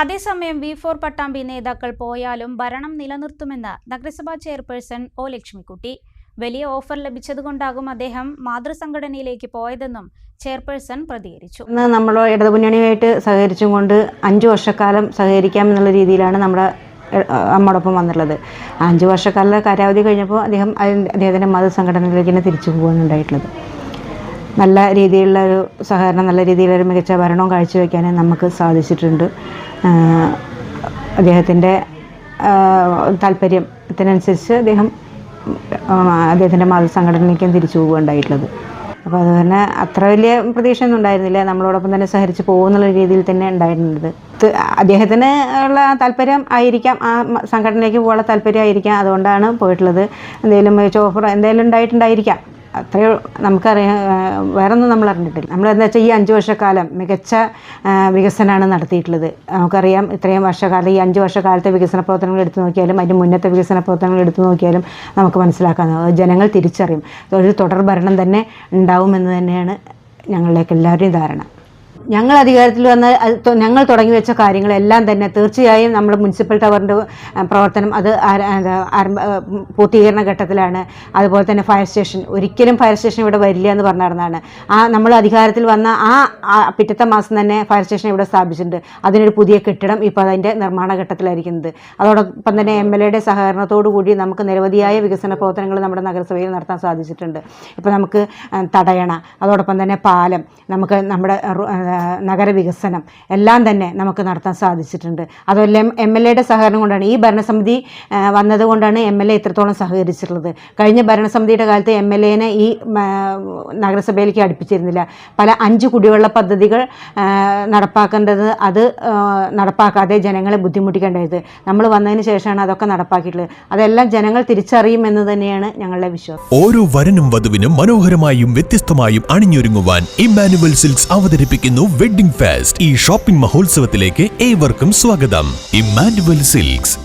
അതേസമയം V four Pattambi നേതാക്കൾ പോയാലും ഭരണം നിലനിർത്തുമെന്ന് നഗരസഭാ ചെയർപേഴ്സൺ ഒ ലക്ഷ്മിക്കുട്ടി. വലിയ ഓഫർ ലഭിച്ചതുകൊണ്ടാകും അദ്ദേഹം മാതൃസംഘടനയിലേക്ക് പോയതെന്നും ചെയർപേഴ്സൺ പ്രതികരിച്ചു. ഇന്ന് നമ്മൾ ഇടതു മുന്നണിയുമായിട്ട് സഹകരിച്ചും കൊണ്ട് അഞ്ച് വർഷക്കാലം സഹകരിക്കാം എന്നുള്ള രീതിയിലാണ് നമ്മുടെ അമ്മോടൊപ്പം വന്നിട്ടുള്ളത്. അഞ്ചു വർഷക്കാല കാലാവധി കഴിഞ്ഞപ്പോൾ അദ്ദേഹം അദ്ദേഹത്തിന്റെ മതസംഘടനയിലേക്ക് തന്നെ തിരിച്ചു പോകുകയാണ് ഉണ്ടായിട്ടുള്ളത് നല്ല രീതിയിലുള്ള ഒരു സഹകരണം നല്ല രീതിയിലൊരു മികച്ച ഭരണവും കാഴ്ചവെക്കാനും നമുക്ക് സാധിച്ചിട്ടുണ്ട്. അദ്ദേഹത്തിന്റെ താല്പര്യത്തിനനുസരിച്ച് അദ്ദേഹം അദ്ദേഹത്തിന്റെ മതസംഘടനയ്ക്കും തിരിച്ചു പോവുകയുണ്ടായിട്ടുള്ളത്. അപ്പോൾ അത് തന്നെ അത്ര വലിയ പ്രതീക്ഷയൊന്നും ഉണ്ടായിരുന്നില്ല. നമ്മളോടൊപ്പം തന്നെ സഹരിച്ച് പോകുന്നുള്ള രീതിയിൽ തന്നെ ഉണ്ടായിരുന്നത്. അദ്ദേഹത്തിന് ഉള്ള താല്പര്യം ആയിരിക്കാം. ആ സംഘടനയ്ക്ക് പോകാനുള്ള താല്പര്യം ആയിരിക്കാം. അതുകൊണ്ടാണ് പോയിട്ടുള്ളത്. എന്തെങ്കിലും ഓഫർ എന്തെങ്കിലും ഉണ്ടായിട്ടുണ്ടായിരിക്കാം. അത്രയോ നമുക്കറിയാം വേറെ ഒന്നും നമ്മൾ അറിഞ്ഞിട്ടില്ല. നമ്മൾ എന്താ വെച്ചാൽ ഈ അഞ്ച് വർഷക്കാലം മികച്ച വികസനമാണ് നടത്തിയിട്ടുള്ളത്. നമുക്കറിയാം ഇത്രയും വർഷക്കാലം ഈ അഞ്ച് വർഷക്കാലത്തെ വികസന പ്രവർത്തനങ്ങൾ എടുത്തു നോക്കിയാലും അതിന്റെ മുന്നത്തെ വികസന പ്രവർത്തനങ്ങൾ എടുത്തു നോക്കിയാലും നമുക്ക് മനസ്സിലാക്കാവുന്നത് ജനങ്ങൾ തിരിച്ചറിയും. ഒരു തുടർ ഭരണം തന്നെ ഉണ്ടാവുമെന്ന് തന്നെയാണ് ഞങ്ങളിലേക്ക് എല്ലാവരുടെയും ധാരണ. ഞങ്ങൾ അധികാരത്തിൽ വന്ന ഞങ്ങൾ തുടങ്ങി വെച്ച കാര്യങ്ങളെല്ലാം തന്നെ തീർച്ചയായും നമ്മൾ മുനിസിപ്പൽ ടവറിന്റെ പ്രവർത്തനം അത് പൂർത്തീകരണ ഘട്ടത്തിലാണ്. അതുപോലെ തന്നെ ഫയർ സ്റ്റേഷൻ ഒരിക്കലും ഫയർ സ്റ്റേഷൻ ഇവിടെ വരില്ല എന്ന് പറഞ്ഞിരുന്നതാണ് ആ നമ്മൾ അധികാരത്തിൽ വന്ന ആ പിറ്റത്തെ മാസം തന്നെ ഫയർ സ്റ്റേഷൻ ഇവിടെ സ്ഥാപിച്ചിട്ടുണ്ട്. അതിനൊരു പുതിയ കെട്ടിടം ഇപ്പോൾ അതിന്റെ നിർമ്മാണ ഘട്ടത്തിലായിരിക്കുന്നത് അതോടൊപ്പം തന്നെ എം എൽ എയുടെ സഹകരണത്തോടു കൂടി നമുക്ക് നിരവധിയായ വികസന പ്രവർത്തനങ്ങൾ നമ്മുടെ നഗരസഭയിൽ നടത്താൻ സാധിച്ചിട്ടുണ്ട്. ഇപ്പോൾ നമുക്ക് തടയണ അതോടൊപ്പം തന്നെ പാലം. നമുക്ക് നമ്മുടെ നഗരവികസനം എല്ലാം തന്നെ നമുക്ക് നടത്താൻ സാധിച്ചിട്ടുണ്ട്. അതുപോലെ എം എൽ എയുടെ സഹകരണം കൊണ്ടാണ് ഈ ഭരണസമിതി വന്നതുകൊണ്ടാണ് എം എൽ എ ഇത്രത്തോളം സഹകരിച്ചിട്ടുള്ളത്. കഴിഞ്ഞ ഭരണസമിതിയുടെ കാലത്ത് എം എൽ എനെ ഈ നഗരസഭയിലേക്ക് അടുപ്പിച്ചിരുന്നില്ല. പല അഞ്ച് കുടിവെള്ള പദ്ധതികൾ നടപ്പാക്കേണ്ടത് അത് നടപ്പാക്കാതെ ജനങ്ങളെ ബുദ്ധിമുട്ടിക്കേണ്ടത്. നമ്മൾ വന്നതിന് ശേഷമാണ് അതൊക്കെ നടപ്പാക്കിയിട്ടുള്ളത്. അതെല്ലാം ജനങ്ങൾ തിരിച്ചറിയുമെന്ന് തന്നെയാണ് ഞങ്ങളുടെ വിശ്വാസം. ഓരോ വരനും വധുവിനും മനോഹരമായും വ്യത്യസ്തമായും അണിഞ്ഞൊരുങ്ങുവാൻ ഇമ്മാനുവൽ സിൽക്സ് അവതരിപ്പിക്കുന്നു വെഡ്ഡിംഗ് ഫെസ്റ്റ് ഈ ഷോപ്പിംഗ് മഹോത്സവത്തിലേക്ക് ഏവർക്കും സ്വാഗതം. Emmanuel silks